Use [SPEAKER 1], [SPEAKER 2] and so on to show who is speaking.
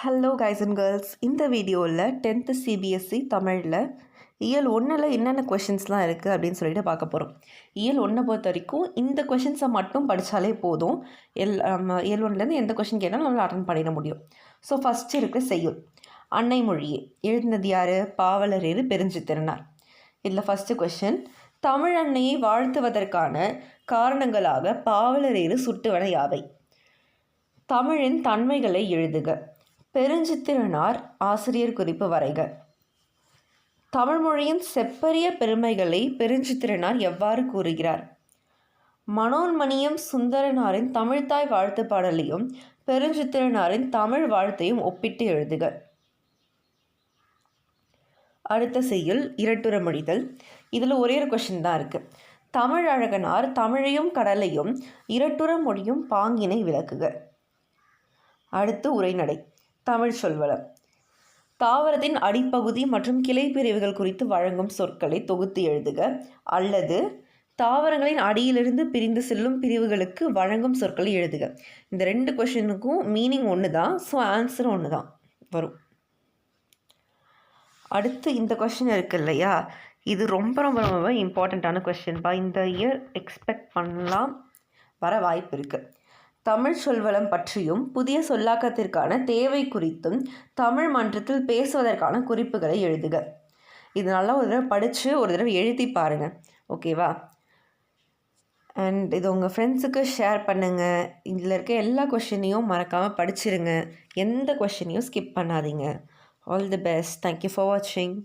[SPEAKER 1] Hello guys and girls இந்த வீடியோவில் tenth CBSE தமிழில் இயல் ஒன்றில் என்னென்ன கொஷின்ஸ்லாம் இருக்குது அப்படின்னு சொல்லிட்டு பார்க்க போகிறோம் இயல் ஒன்றை பொறுத்த வரைக்கும் இந்த கொஷின்ஸை மட்டும் படித்தாலே போதும். எல் நம்ம இயல் ஒன்லேருந்து எந்த கொஷின் கேட்டாலும் நம்மளால் அட்டன் பண்ணிட முடியும். ஸோ ஃபஸ்ட்டு இருக்கிற செய்யுள். அன்னை மொழியே. எழுதினது யார்? பாவலரேறு பெருஞ்சித்திரனார். இதில் ஃபஸ்ட்டு கொஷின் தமிழ் அன்னையை வாழ்த்துவதற்கான காரணங்களாக பாவலரேறு சுட்டுவன யாவை? தமிழின் தன்மைகளை எழுதுக. பெருஞ்சித்திரனார் ஆசிரியர் குறிப்பு வரைக. தமிழ்மொழியின் செப்பரிய பெருமைகளை பெருஞ்சித்திரனார் எவ்வாறு கூறுகிறார்? மனோன்மணியம் சுந்தரனாரின் தமிழ்த்தாய் வாழ்த்து பாடலையும் பெருஞ்சித்திரனாரின் தமிழ் வாழ்த்தையும் ஒப்பிட்டு எழுதுக. அடுத்த செய்யுள் இரட்டுற மொழிதல். இதில் ஒரே ஒரு கொஷின் தான் இருக்குது தமிழ் அழகனார் தமிழையும் கடலையும் இரட்டுற மொழியும் பாங்கினை விளக்குக. அடுத்து உரைநடை. தமிழ் சொல்வளம். தாவரத்தின் அடிப்பகுதி மற்றும் கிளை பிரிவுகள் குறித்து வழங்கும் சொற்களை தொகுத்து எழுதுக. அல்லது தாவரங்களின் அடியிலிருந்து பிரிந்து செல்லும் பிரிவுகளுக்கு வழங்கும் சொற்களை எழுதுக. இந்த ரெண்டு கொஷனுக்கும் மீனிங் ஒன்று தான் ஸோ ஆன்சர் ஒன்று தான் வரும். அடுத்து இந்த கொஷின் இருக்கு இல்லையா? இது ரொம்ப ரொம்ப ரொம்ப இம்பார்ட்டண்ட்டான கொஷின்ப்பா இந்த இயர் எக்ஸ்பெக்ட் பண்ணலாம். வர வாய்ப்பு இருக்குது தமிழ் சொல்வளம் பற்றியும் புதிய சொல்லாக்கத்திற்கான தேவை குறித்தும் தமிழ் மன்றத்தில் பேசுவதற்கான குறிப்புகளை எழுதுக. இது நல்லா ஒரு தடவை படித்து ஒரு தடவை எழுதி பாருங்கள் ஓகேவா அண்ட் இது உங்கள் ஃப்ரெண்ட்ஸுக்கு ஷேர் பண்ணுங்கள் இதில் இருக்க எல்லா கொஷினையும் மறக்காமல் படிச்சிருங்க. எந்த கொஷினையும் ஸ்கிப் பண்ணாதீங்க. All the best thank you for வாட்சிங்